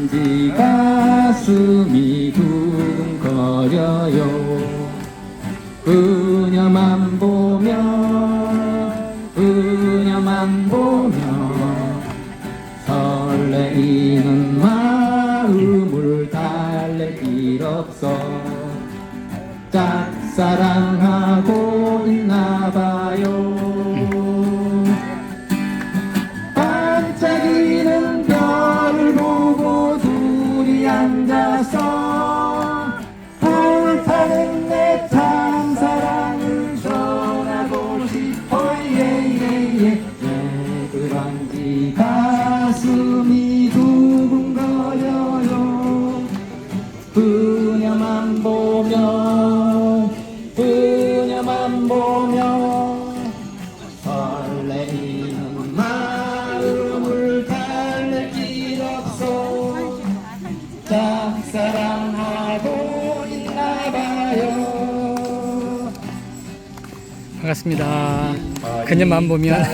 그런지 가슴이 두근거려요. 그녀만 보면 그녀만 보면 설레이는 마음을 달랠 길 없어 짝사랑하고 반갑습니다. 그녀만 보면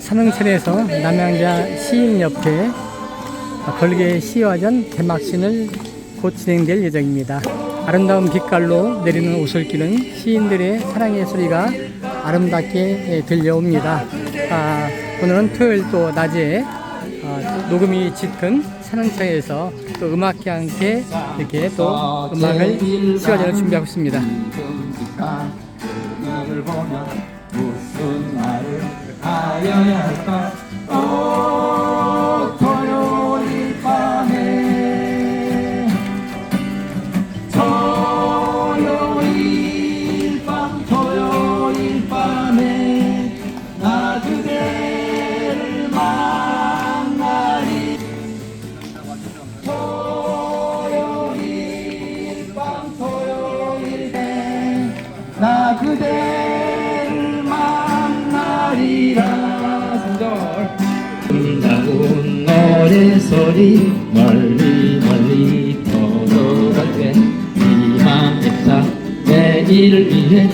산흥천에서 남양자 시인협회 걸개 시화전 개막신을 곧 진행될 예정입니다. 아름다운 빛깔로 내리는 오솔길은 시인들의 사랑의 소리가 아름답게 예, 들려옵니다. 아, 오늘은 토요일 또 낮에 어, 녹음이 짙은 산흥천에서 또 음악회 함께 이렇게 또 음악을 시화전을 준비하고 있습니다. 무슨 말을 하여야 할까 나 그대를 만나리라. 손절. 아름다운 노래소리 멀리 멀리 떠돌아갈 때 이맘 애타 내일을 위해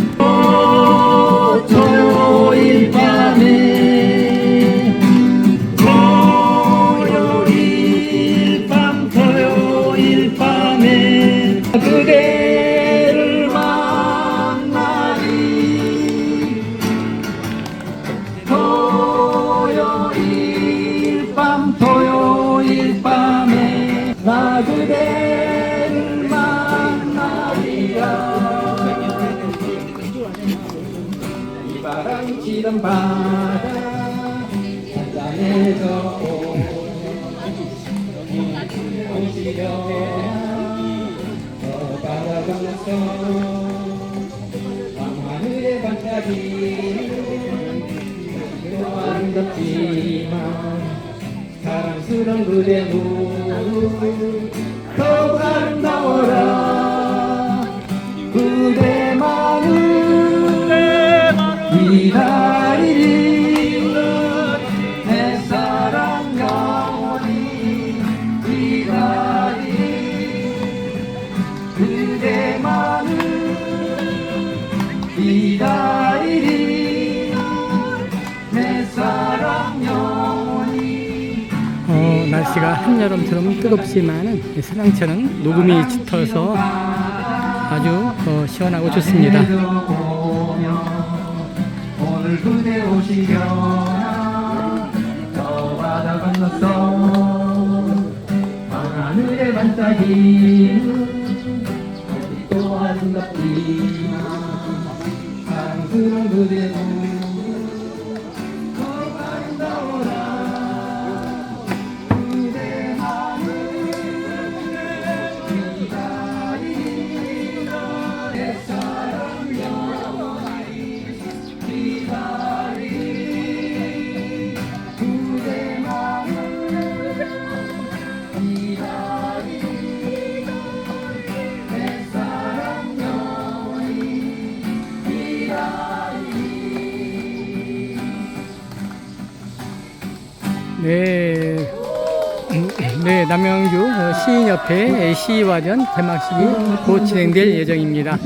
바람 바다 한잔해서 오시려 저 바다 건너서 밤하늘의 반짝이는 또 아름답지만 사랑스런 그대 눈 더욱 아름다워라 그대만을 기다리리 내 사랑 영원히 기다리리 그대만을 기다리리 내 사랑 영원히 어, 날씨가 한여름처럼 뜨겁지만은 이 산랑천은 녹음이 짙어서 아주 어, 시원하고 좋습니다. 그대 오시려나? 저 바다 건너서 밤하늘에 반짝이는 또 아름답지만 사랑스러운 그대 네, 음, 네 남양주 어, 시인협회 시의화전 개막식이 곧 진행될 예정입니다.